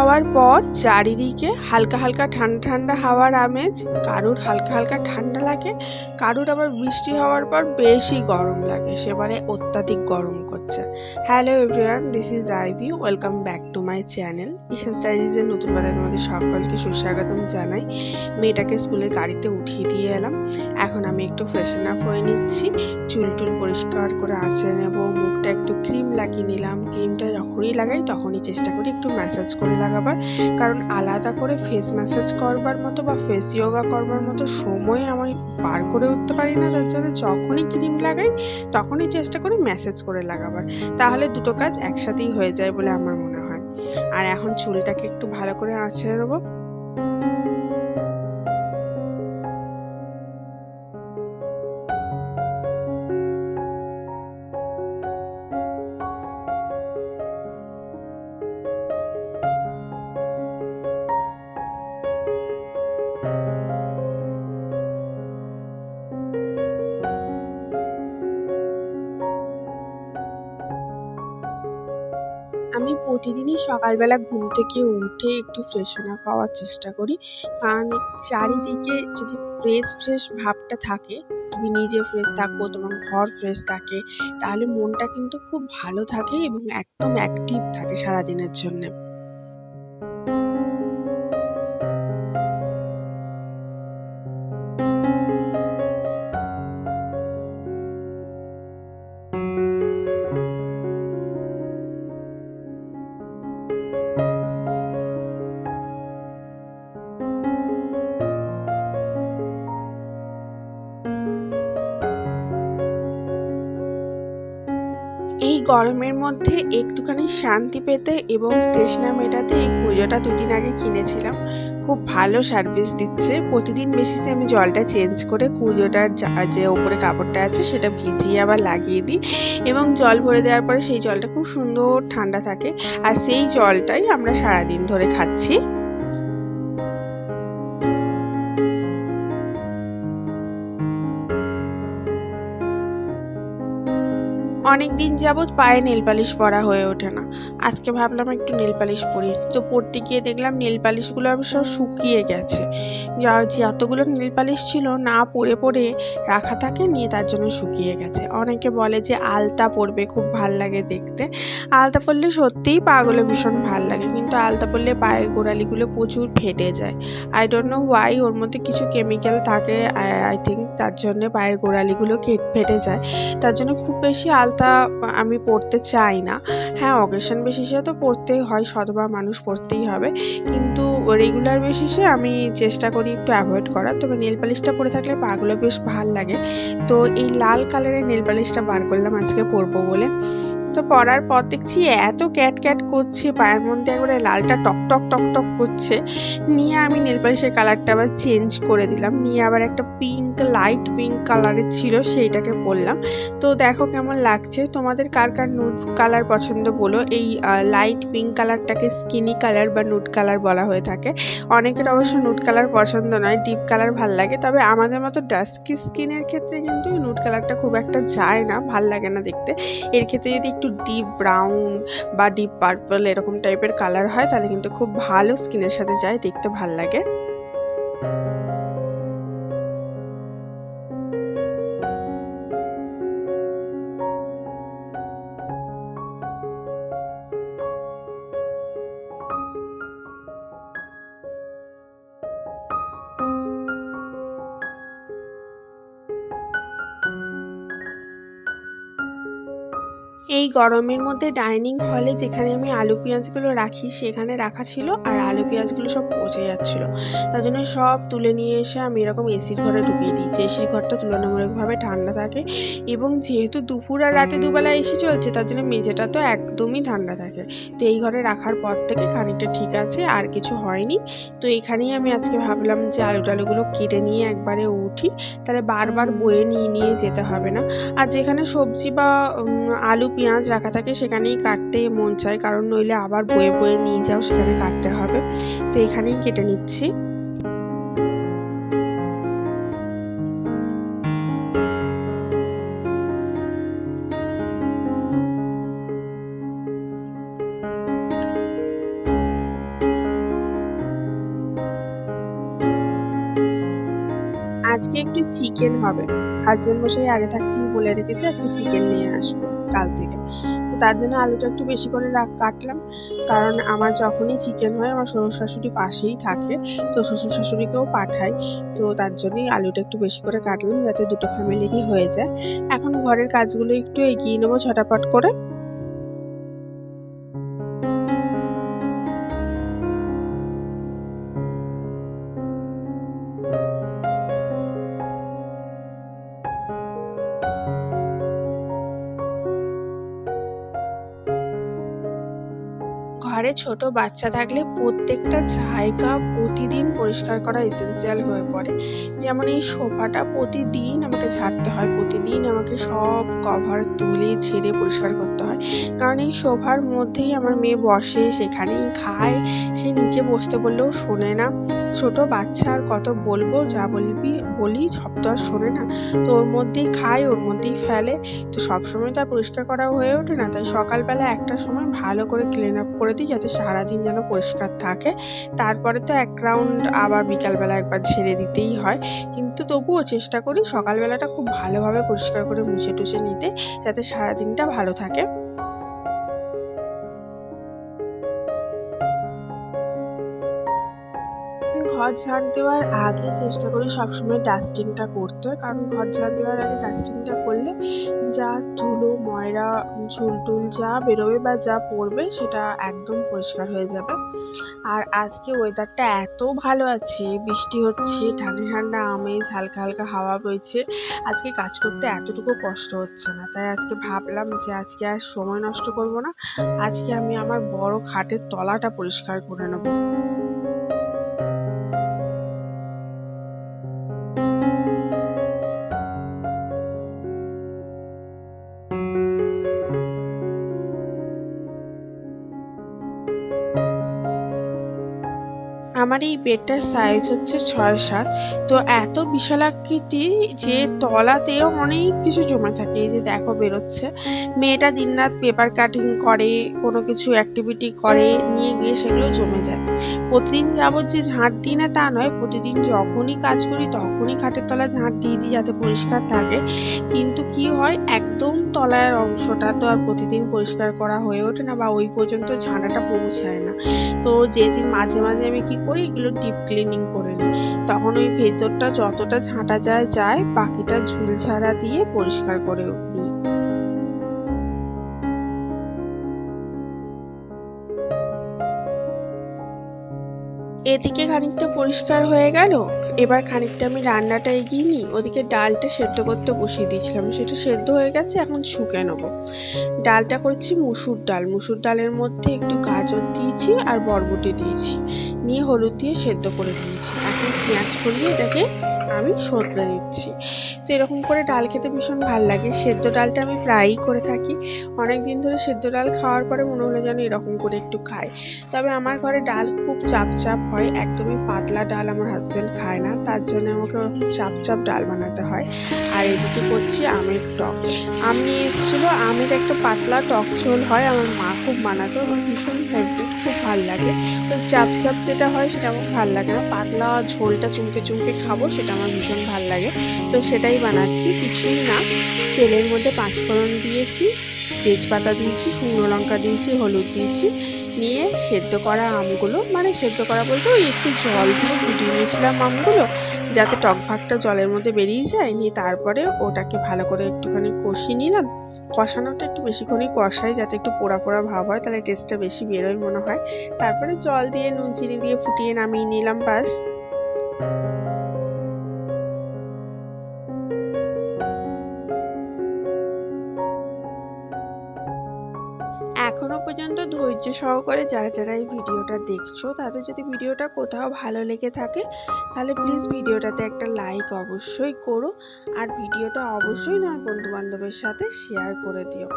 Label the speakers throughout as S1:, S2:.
S1: হওয়ার পর চারিদিকে হালকা হালকা ঠান্ডা ঠান্ডা হাওয়ার আমেজ। কারুর হালকা হালকা ঠান্ডা লাগে, কারুর আবার বৃষ্টি হওয়ার পর বেশি গরম লাগে, সেবারে অত্যাধিক গরম করছে। Hello everyone this is Ivy welcome back to my channel Isha স্টাডিজের নতুন পাতায় তোমাদের সকলকে সুস্বাগতম জানাই। মেয়েটাকে স্কুলের গাড়িতে উঠিয়ে দিয়ে এলাম। এখন আমি একটু ফ্রেশন আপ হয়ে নিচ্ছি। চুল টুল পরিষ্কার করে আঁচড়ে নেব, মুখটা একটু ক্রিম লাগিয়ে নিলাম। ক্রিমটা যখনই লাগাই তখনই চেষ্টা করি একটু ম্যাসাজ করে লাগাবার। কারণ আলাদা করে ফেস ম্যাসাজ করবার মতো বা ফেস ইয়োগা করবার মতো সময় আমি পার করে উঠতে পারি না। তার জন্য যখনই ক্রিম লাগাই তখনই চেষ্টা করি ম্যাসাজ করে লাগাবার। তাহলে দুটো কাজ একসাথেই হয়ে যায় বলে আমার মনে হয়। আর এখন চুলটাকে একটু ভালো করে আঁচড়ে নেব। প্রতিদিনই সকালবেলা ঘুম থেকে উঠে একটু ফ্রেশন আপ হওয়ার চেষ্টা করি। কারণ চারিদিকে যদি ফ্রেশ ফ্রেশ ভাবটা থাকে, তুমি নিজে ফ্রেশ থাকো, তোমার ঘর ফ্রেশ থাকে, তাহলে মনটা কিন্তু খুব ভালো থাকে এবং একদম অ্যাক্টিভ থাকে সারাদিনের জন্যে। গরমের মধ্যে একটুখানি শান্তি পেতে এবং তৃষ্ণা মেটাতে এই পুজোটা দুদিন আগে কিনেছিলাম। খুব ভালো সার্ভিস দিচ্ছে। প্রতিদিন বেসিসে আমি জলটা চেঞ্জ করে কুঁজোটার যে ওপরে কাপড়টা আছে সেটা ভিজিয়ে আবার লাগিয়ে দিই এবং জল ভরে দেওয়ার পরে সেই জলটা খুব সুন্দর ঠান্ডা থাকে। আর সেই জলটাই আমরা সারাদিন ধরে খাচ্ছি। অনেক দিন যাবৎ পায়ে নেল পালিশ পরা হয়ে ওঠে না। আজকে ভাবলাম একটু নেল পালিশ পরি। তো পরতে গিয়ে দেখলাম নেল পালিশগুলো আমি সব শুকিয়ে গেছে। যা যতগুলো নেল পালিশ ছিল না পরে পরে রাখা থাকে নিয়ে তার জন্য শুকিয়ে গেছে। অনেকে বলে যে আলতা পরবে, খুব ভালো লাগে দেখতে। আলতা পরলে সত্যিই পাগুলো ভীষণ ভালো লাগে, কিন্তু আলতা পরলে পায়ের গোড়ালিগুলো প্রচুর ফেটে যায়। আই ডোন্ট নো ওয়াই ওর মধ্যে কিছু কেমিক্যাল থাকে আই থিঙ্ক তার জন্যে পায়ের গোড়ালিগুলো ফেটে যায়। তার জন্য খুব বেশি আলতা আমি পরতে চাই না। হ্যাঁ অকেশন বেসিসে তো পড়তেই হয় শতবার মানুষ পরতেই হবে। কিন্তু রেগুলার বেসিসে আমি চেষ্টা করি একটু অ্যাভয়েড করার। তবে নেল পালিশটা পরে থাকলে পাগুলো বেশ ভালো লাগে। তো এই লাল কালারের নেল পালিশটা বার করলাম আজকে পরবো বলে। তো পরার পর দেখছি এত ক্যাট ক্যাট করছে, পায়ের মধ্যে একবারে লালটা টক টক টক টক করছে। নিয়ে আমি নেল পালিশের কালারটা আবার চেঞ্জ করে দিলাম। নিয়ে আবার একটা পিঙ্ক, লাইট পিঙ্ক কালারের ছিল, সেইটাকে পরলাম। তো দেখো কেমন লাগছে। তোমাদের কার কার নুড কালার পছন্দ বলো? এই লাইট পিঙ্ক কালারটাকে স্কিনি কালার বা নুড কালার বলা হয়ে থাকে। অনেকের অবশ্য নুড কালার পছন্দ নয়, ডিপ কালার ভালো লাগে। তবে আমাদের মতো ডাস্কি স্কিনের ক্ষেত্রে কিন্তু নুড কালারটা খুব একটা যায় না, ভালো লাগে না দেখতে। এর ক্ষেত্রে যদি একটু ডিপ ব্রাউন বা ডিপ পার্পল এরকম টাইপের কালার হয়, তাহলে কিন্তু খুব ভালো স্কিনের সাথে যায়, দেখতে ভালো লাগে। এই গরমের মধ্যে ডাইনিং হলে যেখানে আমি আলু পেঁয়াজগুলো রাখি, সেখানে রাখা ছিল আর আলু পেঁয়াজগুলো সব পচে যাচ্ছিল। তার জন্য সব তুলে নিয়ে এসে আমি এরকম এসির ঘরে ঢুকিয়ে দিয়েছি এসির ঘরটা তুলনামূলকভাবে ঠান্ডা থাকে এবং যেহেতু দুপুর আর রাতে দুবেলা এসি চলছে, তার জন্য মেঝেটা তো একদমই ঠান্ডা থাকে। তো এই ঘরে রাখার পর থেকে খানিকটা ঠিক আছে, আর কিছু হয়নি। তো এখানেই আমি আজকে ভাবলাম যে আলু টালুগুলো কেটে নিয়ে একবারে উঠি। তাহলে বারবার বয়ে নিয়ে নিয়ে যেতে হবে না। আর যেখানে সবজি বা আলু পেঁয়াজ রাখা থাকে সেখানেই কাটতে মন চায়, কারণ নইলে আবার বয়ে বয়ে নিয়ে যাও, সেখানে কাটতে হবে। তো এখানেই কেটে নিচ্ছি। আজকে একটু চিকেন হবে। হাজবেন্ড মশাই আগে থাকতেই বলে রেখেছে, আজকে চিকেন নিয়ে আসব কাল থেকে তার জন্য আলুটা একটু বেশি করে কাটলাম। কারণ আমার যখনই চিকেন হয়, আমার শ্বশুর শাশুড়ি পাশেই থাকে। তো শ্বশুর শাশুড়িকেও পাঠাই। তো তার জন্যই আলুটা একটু বেশি করে কাটলাম যাতে দুটো ফ্যামিলিরই হয়ে যায়। এখন ঘরের কাজগুলো একটু এগিয়ে নেব ছটাপট করে। ছোট বাচ্চা থাকলে প্রত্যেকটা জায়গা প্রতিদিন পরিষ্কার করা এসেনশিয়াল হয়ে পড়ে। যেমন এই সোফাটা প্রতিদিন আমাকে ঝাড়তে হয়, প্রতিদিন আমাকে সব কভার তুলে ঝেড়ে পরিষ্কার করতে হয়। কারণ এই সোফার মধ্যেই আমার মেয়ে বসে, সেখানেই খায়, সে নিচে বসতে বললেও শোনে না। ছোট বাচ্চা আর কত বলব, যা বলবি, বলি, সব তো আর শোনে না। তো ওর মধ্যেই খায়, ওর মধ্যেই ফেলে। তো সবসময় তো আর পরিষ্কার করা হয়ে ওঠে না। তাই সকালবেলা একটা সময় ভালো করে ক্লিন আপ করে দিই, যাতে সারাদিন যেন পরিষ্কার থাকে। তারপরে তো এক রাউন্ড আবার বিকালবেলা একবার ছেড়ে দিতেই হয়। কিন্তু তবুও চেষ্টা করি সকালবেলাটা খুব ভালোভাবে পরিষ্কার করে মুছে টুছে নিতে, যাতে সারাদিনটা ভালো থাকে। ঘর ঝাড় দেওয়ার আগে চেষ্টা করি সবসময় ডাস্টিংটা করতে। কারণ ঘর ঝাড় দেওয়ার আগে ডাস্টিংটা করলে যা ধুলো ঝুল টুল যা বেরোবে বা যা পড়বে সেটা একদম পরিষ্কার হয়ে যাবে। আর আজকে ওয়েদারটা এত ভালো আছে, বৃষ্টি হচ্ছে, ঠান্ডা ঠান্ডা আমেজ, হালকা হালকা হাওয়া বইছে। আজকে কাজ করতে এতটুকু কষ্ট হচ্ছে না। তাই আজকে ভাবলাম যে আজকে আর সময় নষ্ট করব না। আজকে আমি আমার বড় খাটের তলাটা পরিষ্কার করে নেব। আমার এই বেডটার সাইজ হচ্ছে ছয় সাত। তো এত বিশালাকৃতি যে তলাতেও অনেক কিছু জমে থাকে। এই যে দেখো বেরোচ্ছে। মেয়েটা দিনরাত পেপার কাটিং করে, কোনো কিছু অ্যাক্টিভিটি করে, নিয়ে গিয়ে সেগুলো জমে যায়। প্রতিদিন যাবত যে ঝাঁট দিই না তা নয়, প্রতিদিন যখনই কাজ করি তখনই খাটের তলা ঝাঁট দিয়ে দিই যাতে পরিষ্কার থাকে। কিন্তু কি হয়, একদম তলার অংশটা তো আর প্রতিদিন পরিষ্কার করা হয়ে ওঠে না বা ওই পর্যন্ত ঝাঁটাটা পৌঁছায় না। তো যেদিন মাঝে মাঝে আমি কি করি এগুলো ডিপ ক্লিনিং করে নিই। তখন ওই ভেতরটা যতটা ঝাঁটা যায় যায়, বাকিটা ঝুল ঝাড়া দিয়ে পরিষ্কার করে নিই। এদিকে খানিকটা পরিষ্কার হয়ে গেল। এবার খানিকটা আমি রান্নাটা এগিয়ে নিই। ওদিকে ডালটা সেদ্ধ করতে বসিয়ে দিয়েছিলাম। সেটা সেদ্ধ হয়ে গেছে, এখন শুকে নেব। ডালটা করছি মুসুর ডাল। মুসুর ডালের মধ্যে একটু গাজর দিয়েছি আর বরবটি দিয়েছি। নিয়ে হলুদ দিয়ে সেদ্ধ করে দিয়েছি। এখন পেঁয়াজ করিয়ে এটাকে আমি সতলে দিচ্ছি তো এরকম করে ডাল খেতে ভীষণ ভালো লাগে। সেদ্ধ ডালটা আমি প্রায়ই করে থাকি। অনেক দিন ধরে সেদ্ধ ডাল খাওয়ার পরে মনে হলো যেন এরকম করে একটু খাই। তবে আমার ঘরে ডাল খুব চাপ চাপ হয়। একদমই পাতলা ডাল আমার হাজব্যান্ড খায় না। তার জন্য আমাকে চাপ চাপ ডাল বানাতে হয়। আর এদিকে করছি আমের টক। আম নিয়ে এসেছিল। আমের একটা পাতলা টক ঝোল হয়। আমার মা খুব বানাতো। আমার ভীষণ ভালো লাগে। তো চাপ চাপ যেটা হয় সেটা আমার ভালো লাগে না। পাতলা ঝোলটা চুমকে চুমকে খাব সেটা আমার ভীষণ ভালো লাগে। তো সেটাই বানাচ্ছি, কিছুই না। তেলের মধ্যে পাঁচফোড়ন দিয়েছি, তেজপাতা দিয়েছি, শুকনো লঙ্কা দিয়েছি, হলুদ দিয়েছি। নিয়ে সেদ্ধ করা আমগুলো মানে সেদ্ধ করা বলতে ওই একটু জল দিয়ে ফুটিয়ে নিয়েছিলাম আমগুলো। যাতে টক ভাগটা জলের মধ্যে বেরিয়ে যায়, নিয়ে তারপরে ওটাকে ভালো করে একটুখানি কষিয়ে নিলাম। কষানোটা একটু বেশিক্ষণই কষাই যাতে একটু পোড়া পোড়া ভাব হয়, তাহলে টেস্টটা বেশি বেরোয় মনে হয়। তারপরে জল দিয়ে, নুন, চিনি দিয়ে ফুটিয়ে নামিয়ে নিলাম বাস। ধৈর্য সহকারে যারা যারা এই ভিডিওটা দেখছ, তাদের যদি ভিডিওটা কোথাও ভালো লেগে থাকে, তাহলে প্লিজ ভিডিওটাতে একটা লাইক অবশ্যই করো। আর ভিডিওটা অবশ্যই তোমার বন্ধুবান্ধবের সাথে শেয়ার করে দিও।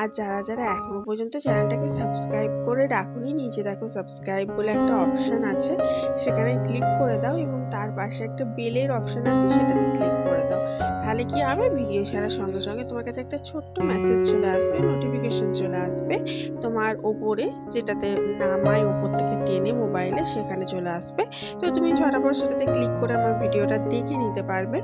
S1: আর যারা যারা এখনও পর্যন্ত চ্যানেলটাকে সাবস্ক্রাইব করে রাখুনি, নিচে দেখো সাবস্ক্রাইব বলে একটা অপশান আছে, সেখানে ক্লিক করে দাও এবং তার পাশে একটা বেলের অপশান আছে, সেটাতে ক্লিক করে দাও। তাহলে কি হবে ভিডিও ছাড়ার সঙ্গে সঙ্গে তোমার কাছে একটা ছোট্ট মেসেজ চলে আসবে নোটিফিকেশন চলে আসবে। তোমার ওপরে যেটাতে নামায়, ওপর থেকে টেনে মোবাইলে সেখানে চলে আসবে। তো তুমি ঝটাপট সেটাতে ক্লিক করে আমার ভিডিওটা দেখে নিতে পারবে।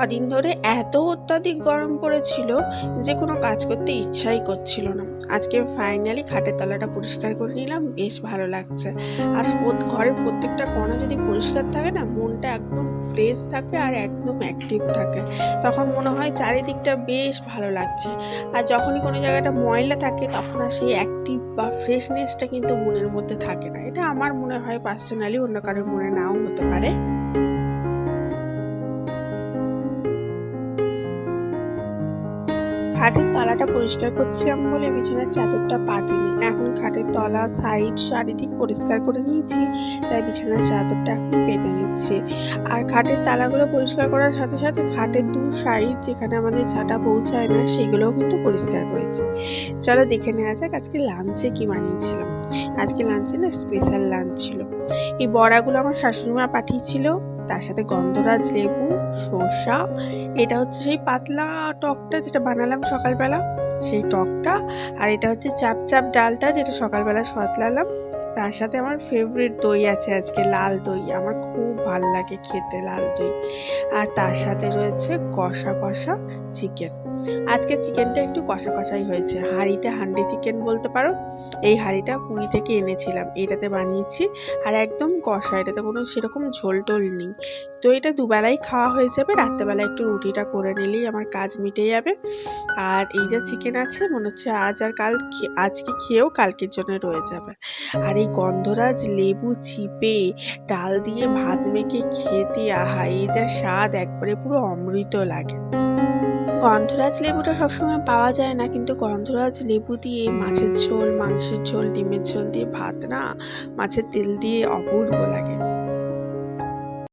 S1: কদিন ধরে এত অত্যাধিক গরম পড়েছিল যে কোনো কাজ করতে ইচ্ছাই করছিল না। আজকে ফাইনালি খাটের তলাটা পরিষ্কার করে নিলাম, বেশ ভালো লাগছে। আর ঘরের প্রত্যেকটা কোণা যদি পরিষ্কার থাকে না, মনটা একদম ফ্রেশ থাকে আর একদম অ্যাক্টিভ থাকে। তখন মনে হয় চারিদিকটা বেশ ভালো লাগছে। আর যখনই কোনো জায়গাটা ময়লা থাকে, তখন আর সেই অ্যাক্টিভ বা ফ্রেশনেসটা কিন্তু মনের মধ্যে থাকে না। এটা আমার মনে হয় পার্সোনালি অন্য কারোর মনে নাও হতে পারে। খাটের তলাটা পরিষ্কার করছিলাম বলে বিছানার চাদরটা পাতিনি। এখন খাটের তলা সাইড চারিদিক পরিষ্কার করে নিয়েছি, তাই বিছানার চাদরটা এখন পেতে নিচ্ছি। আর খাটের তালাগুলো পরিষ্কার করার সাথে সাথে খাটের দু সাইড যেখানে আমাদের ছাটা পৌঁছায় না, সেগুলোও কিন্তু পরিষ্কার করেছি। চলো দেখে নেওয়া যাক আজকে লাঞ্চে কি বানিয়েছিলাম। আজকে লাঞ্চে না স্পেশাল লাঞ্চ ছিল। এই বড়াগুলো আমার শাশুড়িমা পাঠিয়েছিল। তার সাথে গন্ধরাজ, লেবু, শসা, এটা হচ্ছে সেই পাতলা টকটা যেটা বানালাম সকালবেলা, সেই টকটা, আর এটা হচ্ছে চাপ চাপ ডালটা যেটা সকালবেলা সতলালাম। তার সাথে আমার ফেভারিট দই আছে আজকে, লাল দই, আমার খুব ভালো লাগে খেতে লাল দই। আর তার সাথে রয়েছে কষা কষা চিকেন আজকে চিকেনটা একটু কষা কষাই হয়েছে। হাঁড়িতে হান্ডি চিকেন বলতে পারো। এই হাঁড়িটা পুরী থেকে এনেছিলাম। এটাতে বানিয়েছি আর একদম কষা। এটাতে কোনো সেরকম ঝোল টোল নেই। তো এটা দুবেলাই খাওয়া হয়ে যাবে। রাত্রেবেলা একটু রুটিটা করে নিলেই আমার কাজ মিটে যাবে। আর এই যে চিকেন আছে, মনে হচ্ছে আজ আর কাল আজকে খেয়েও কালকের জন্য রয়ে যাবে। আর এই গন্ধরাজ লেবু চিপে ডাল দিয়ে ভাত মেখে খেতে, আহা! এই যা স্বাদ, একবারে পুরো অমৃত লাগে। গন্ধরাজ লেবুটা সবসময় পাওয়া যায় না, কিন্তু গন্ধরাজ লেবু দিয়ে মাছের ঝোল, মাংসের ঝোল, ডিমের ঝোল দিয়ে ভাত না, মাছের তেল দিয়ে অপূর্ব লাগে।